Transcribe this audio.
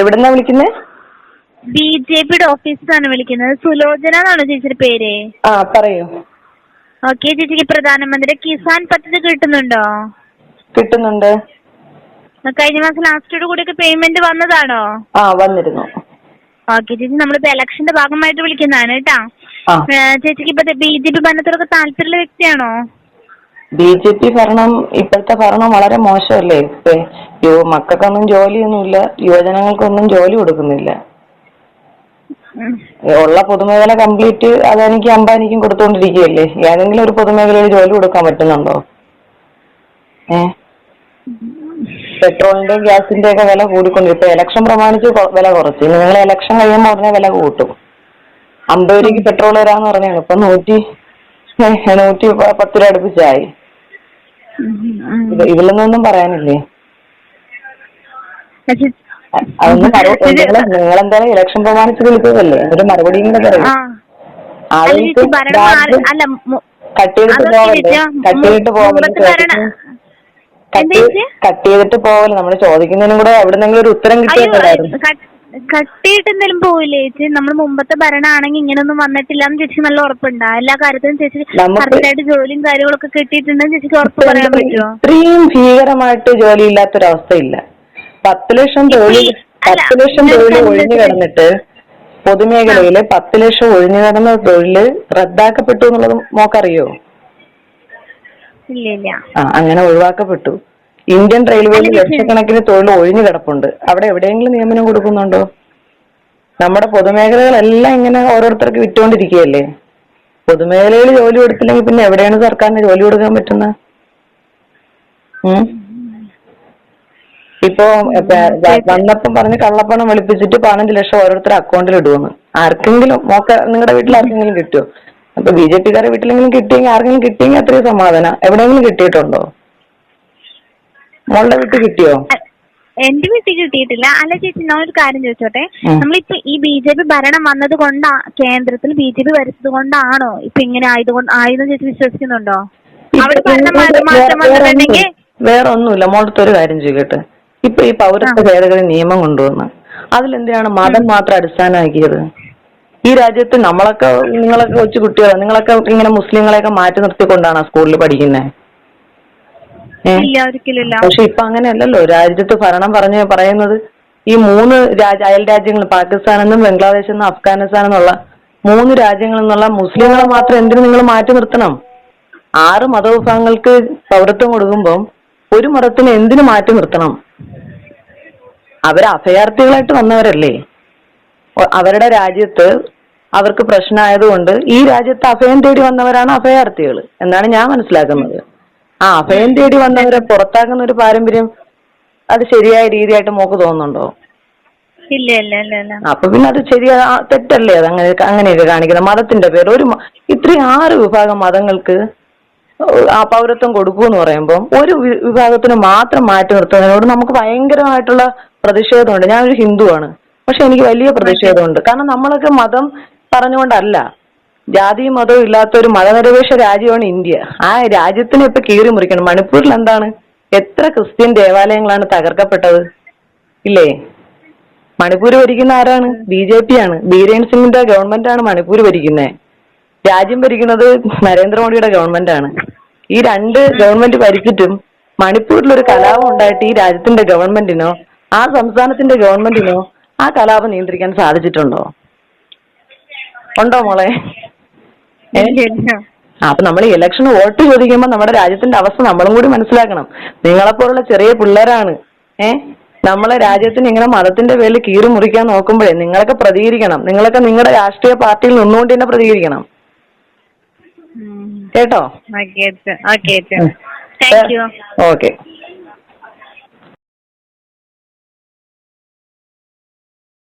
എവിടെന്നാ വിളിക്കുന്നേ? B J പിയുടെ ഓഫീസിലാണ് വിളിക്കുന്നത്. സുലോചന എന്നാണോ ചേച്ചിയുടെ പേര്. ആ പറയൂ. ഓക്കെ ചേച്ചിക്ക് പ്രധാനമന്ത്രി കിസാൻ പദ്ധതി കിട്ടുന്നുണ്ടോ? കിട്ടുന്നുണ്ട്. കഴിഞ്ഞ മാസം ലാസ്റ്റോട് കൂടിയൊക്കെ പേയ്മെന്റ് വന്നതാണോ? ആ വന്നിരുന്നു. ഓക്കെ ചേച്ചി നമ്മളിപ്പോ ഇലക്ഷന്റെ ഭാഗമായിട്ട് വിളിക്കുന്നതാണ് കേട്ടാ. ചേച്ചിക്ക് ഇപ്പൊ ബി ജെ പി ഭരണത്തിലൊക്കെ താല്പര്യമുള്ള വ്യക്തിയാണോ? ബി ജെ പി ഭരണം ഇപ്പോഴത്തെ ഭരണം വളരെ മോശമല്ലേ? ഇപ്പൊ യുവ മക്കൾക്കൊന്നും ജോലിയൊന്നുമില്ല യുവജനങ്ങൾക്കൊന്നും ജോലി കൊടുക്കുന്നില്ല. ഉള്ള പൊതുമേഖല കംപ്ലീറ്റ് അതെനിക്ക് അംബാനിക്കും കൊടുത്തോണ്ടിരിക്കുകയല്ലേ? ഏതെങ്കിലും ഒരു പൊതുമേഖലയിൽ ജോലി കൊടുക്കാൻ പറ്റുന്നുണ്ടോ? ഏ? പെട്രോളിന്റെയും ഗ്യാസിന്റെ ഒക്കെ വില കൂടിക്കൊണ്ടിരിക്കും ഇപ്പൊ ഇലക്ഷൻ പ്രമാണിച്ച് വില കുറച്ച്. നിങ്ങൾ ഇലക്ഷൻ കഴിയുമ്പോൾ ഉടനെ വില കൂട്ടും. അമ്പത് രൂപയ്ക്ക് പെട്രോൾ വരാന്ന് പറഞ്ഞാണ്. ഇപ്പൊ നൂറ്റി നൂറ്റി പത്ത് രൂപ അടുപ്പിച്ചായി. ഉം, ഉം. ഇത് ഇതിൽ നിന്നൊന്നും പറയാനില്ലേ അതൊന്നും നിങ്ങൾ നിങ്ങളെന്തായാലും ഇലക്ഷൻ പ്രമാണിച്ച് വിളിച്ചതല്ലേ ഒരു മറുപടിയും കൂടെ പറയും. ആളുകൾക്ക് കട്ട് ചെയ്തിട്ട് പോവല്ലേ? കട്ട് ചെയ്തിട്ട് പോവല്ലേ കട്ട് ചെയ്തിട്ട് പോവല്ലേ? നമ്മൾ ചോദിക്കുന്നതിനും കൂടെ എവിടെന്നെങ്കിലും ഒരു ഉത്തരം കിട്ടിയിട്ടുണ്ടായിരുന്നു. കട്ടിയിട്ട് എന്തെങ്കിലും പോവില്ലേ ചേച്ചി? നമ്മൾ മുമ്പത്തെ ഭരണമാണെങ്കിൽ ഇങ്ങനൊന്നും വന്നിട്ടില്ല എന്ന് ചേച്ചി നല്ല ഉറപ്പുണ്ടോ. എല്ലാ കാര്യത്തിനും ചേച്ചി നമുക്ക് കറക്റ്റ് ആയിട്ട് ജോലിയും കാര്യങ്ങളൊക്കെ കിട്ടിയിട്ടുണ്ടെന്ന് ചേച്ചിക്ക് ഉറപ്പ് പറയാൻ പറ്റുമോ ഇത്രയും ഭീകരമായിട്ട് ജോലി ഇല്ലാത്തൊരവസ്ഥയില്ല പത്ത് ലക്ഷം ജോലി പത്ത് ലക്ഷം ജോലി തൊഴിൽ ഒഴിഞ്ഞു കിടന്നിട്ട് പൊതുമേഖലയിൽ പത്ത് ലക്ഷം ഒഴിഞ്ഞു കിടന്ന തൊഴിൽ റദ്ദാക്കപ്പെട്ടു എന്നുള്ളത് മോക്കറിയോ? ആ അങ്ങനെ ഒഴിവാക്കപ്പെട്ടു. ഇന്ത്യൻ റെയിൽവേയിൽ ലക്ഷക്കണക്കിന് തൊഴിൽ ഒഴിഞ്ഞു കിടപ്പുണ്ട്. അവിടെ എവിടെയെങ്കിലും നിയമനം കൊടുക്കുന്നുണ്ടോ? നമ്മുടെ പൊതുമേഖലകളെല്ലാം ഇങ്ങനെ ഓരോരുത്തർക്ക് വിറ്റുകൊണ്ടിരിക്കുകയല്ലേ? പൊതുമേഖലയിൽ ജോലി കൊടുത്തില്ലെങ്കിൽ പിന്നെ എവിടെയാണ് സർക്കാരിന് ജോലി കൊടുക്കാൻ പറ്റുന്നത്? ഇപ്പോ വന്നപ്പം പറഞ്ഞ് കള്ളപ്പണം വെളുപ്പിച്ചിട്ട് പതിനഞ്ച് ലക്ഷം ഓരോരുത്തരുടെ അക്കൗണ്ടിൽ ഇടുവെന്ന് ആർക്കെങ്കിലും മോക്ക നിങ്ങളുടെ വീട്ടിൽ ആർക്കെങ്കിലും കിട്ടുമോ? അപ്പൊ ബി ജെ പിക്കാരുടെ വീട്ടിലെങ്കിലും കിട്ടിയെങ്കിൽ ആർക്കെങ്കിലും കിട്ടിയെങ്കിൽ അത്രയും സമാധാനം. എവിടെയെങ്കിലും കിട്ടിയിട്ടുണ്ടോ? മോളുടെ വീട്ടിൽ കിട്ടിയോ? എന്റെ വീട്ടിൽ കിട്ടിയിട്ടില്ല. അല്ല ചേച്ചി ഞാൻ ഒരു കാര്യം ചോദിച്ചോട്ടെ? നമ്മളിപ്പോ ഈ ബി ജെ പി ഭരണം വന്നത് കൊണ്ടാ കേന്ദ്രത്തിൽ ബി ജെ പി വരച്ചത് കൊണ്ടാണോ? ഇപ്പൊ ഇങ്ങനെ ആയതുകൊണ്ട് ആയെന്ന് ചേച്ചി വിശ്വസിക്കുന്നുണ്ടോ? അവിടെ ഭരണം മാ- മാറ്റം വന്നിട്ടുണ്ടെങ്കിൽ വേറെ ഒന്നുമില്ല. മോളത്തെ ഒരു കാര്യം ചെയ്യട്ടെ ഇപ്പൊ ഈ പൗരത്വ ഭേദഗതി നിയമം കൊണ്ടുവന്ന് അതിലെന്തിനാണ് മതം മാത്രം അടിസ്ഥാനമാക്കിയത്? ഈ രാജ്യത്ത് നമ്മളൊക്കെ നിങ്ങളൊക്കെ കൊച്ചു കുട്ടികളാണ് നിങ്ങളൊക്കെ ഇങ്ങനെ മുസ്ലിങ്ങളെയൊക്കെ മാറ്റി നിർത്തിക്കൊണ്ടാണ് സ്കൂളിൽ പഠിക്കുന്നത് ഇല്ല ഒരിക്കലില്ല പക്ഷെ ഇപ്പൊ അങ്ങനെയല്ലല്ലോ. രാജ്യത്ത് ഭരണം പറഞ്ഞ് പറയുന്നത് ഈ മൂന്ന് രാജ അയൽ രാജ്യങ്ങൾ പാകിസ്ഥാൻ എന്നും ബംഗ്ലാദേശ് എന്നും അഫ്ഗാനിസ്ഥാൻ എന്നുള്ള മൂന്ന് രാജ്യങ്ങളിൽ നിന്നുള്ള മുസ്ലിങ്ങളെ മാത്രം എന്തിനു നിങ്ങൾ മാറ്റി നിർത്തണം? ആറ് മതവിഭാഗങ്ങൾക്ക് പൗരത്വം കൊടുക്കുമ്പോൾ ഒരു മതത്തിന് എന്തിനു മാറ്റി നിർത്തണം? അവർ അഭയാർത്ഥികളായിട്ട് വന്നവരല്ലേ? അവരുടെ രാജ്യത്ത് അവർക്ക് പ്രശ്നമായതുകൊണ്ട് ഈ രാജ്യത്ത് അഭയം തേടി വന്നവരാണ് അഭയാർത്ഥികൾ എന്നാണ് ഞാൻ മനസ്സിലാക്കുന്നത്. ആ അഭയം തേടി വന്നവരെ പുറത്താക്കുന്ന ഒരു പാരമ്പര്യം അത് ശരിയായ രീതിയായിട്ട് മോക്ക് തോന്നുന്നുണ്ടോ? ഇല്ല ഇല്ല ഇല്ല ഇല്ല. അപ്പൊ പിന്നെ അത് ശരിയാ തെറ്റല്ലേ അത് അങ്ങനെ അങ്ങനെയൊക്കെ കാണിക്കുന്നത്? മതത്തിന്റെ പേര് ഒരു ഇത്രയും ആറ് വിഭാഗം മതങ്ങൾക്ക് ആ പൗരത്വം കൊടുക്കൂന്ന് പറയുമ്പോൾ ഒരു വിഭാഗത്തിന് മാത്രം മാറ്റി നിർത്തുന്നതിനോട് നമുക്ക് ഭയങ്കരമായിട്ടുള്ള പ്രതിഷേധമുണ്ട്. ഞാനൊരു ഹിന്ദുവാണ്. പക്ഷെ എനിക്ക് വലിയ പ്രതിഷേധമുണ്ട്. കാരണം നമ്മളൊക്കെ മതം പറഞ്ഞുകൊണ്ടല്ല. ജാതിയും മതവും ഇല്ലാത്ത ഒരു മതനിരപേക്ഷ രാജ്യമാണ് ഇന്ത്യ. ആ രാജ്യത്തിനെ ഇപ്പൊ കീറി മുറിക്കണം. മണിപ്പൂരിൽ എന്താണ്? എത്ര ക്രിസ്ത്യൻ ദേവാലയങ്ങളാണ് തകർക്കപ്പെട്ടത്? ഇല്ലേ? മണിപ്പൂർ ഭരിക്കുന്ന ആരാണ്? ബി ജെ പി ആണ് ബീരേൻ സിംഗിന്റെ ഗവൺമെന്റ് ആണ് മണിപ്പൂർ ഭരിക്കുന്നത് രാജ്യം ഭരിക്കുന്നത് നരേന്ദ്രമോദിയുടെ ഗവൺമെന്റ് ആണ് ഈ രണ്ട് ഗവൺമെന്റ് ഭരിച്ചിട്ടും മണിപ്പൂരിൽ ഒരു കലാപം ഉണ്ടായിട്ട് ഈ രാജ്യത്തിന്റെ ഗവൺമെന്റിനോ ആ സംസ്ഥാനത്തിന്റെ ഗവൺമെന്റിനോ ആ കലാപം നിയന്ത്രിക്കാൻ സാധിച്ചിട്ടുണ്ടോ? ഉണ്ടോ മോളെ? അപ്പൊ നമ്മൾ ഇലക്ഷൻ വോട്ട് ചോദിക്കുമ്പോൾ നമ്മുടെ രാജ്യത്തിന്റെ അവസ്ഥ നമ്മളും കൂടി മനസ്സിലാക്കണം. നിങ്ങളെപ്പോലുള്ള ചെറിയ പിള്ളേരാണ്. ഏഹ്? നമ്മളെ രാജ്യത്തിന് ഇങ്ങനെ മതത്തിന്റെ പേരിൽ കീറി മുറിക്കാൻ നോക്കുമ്പോഴേ നിങ്ങളൊക്കെ പ്രതികരിക്കണം. നിങ്ങളൊക്കെ നിങ്ങളുടെ രാഷ്ട്രീയ പാർട്ടിയിൽ നിന്നുകൊണ്ട് തന്നെ പ്രതികരിക്കണം. കേട്ടോ? ഓക്കെ.